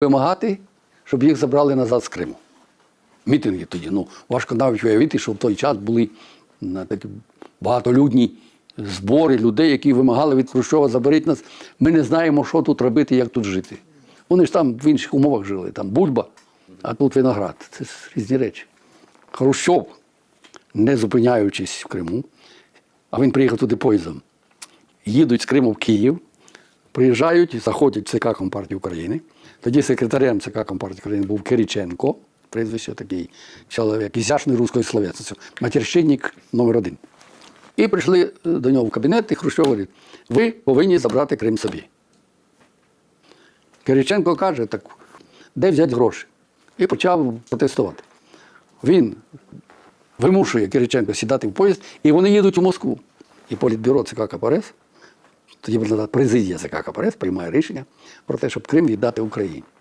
вимагати, щоб їх забрали назад з Криму. Мітинги тоді. Ну, важко навіть уявити, що в той час були на такі багатолюдні збори людей, які вимагали від Хрущова заберіть нас. Ми не знаємо, що тут робити, як тут жити. Вони ж там в інших умовах жили, там бульба, а тут виноград. Це різні речі. Хрущов, не зупиняючись в Криму, а він приїхав туди поїздом, їдуть з Криму в Київ, приїжджають, заходять в ЦК Компартії України. Тоді секретарем ЦК Компартії України був Кириченко, прізвище такий чоловік, ізящний руської слов'янства, матерщинник номер один. І прийшли е, до нього в кабінет, і Хрущов говорить, ви повинні забрати Крим собі. Кириченко каже, так де взяти гроші? І почав протестувати. Він вимушує Кириченко сідати в поїзд, і вони їдуть у Москву. І політбюро ЦК КПРС, тоді президія ЦК КПРС, приймає рішення про те, щоб Крим віддати Україні.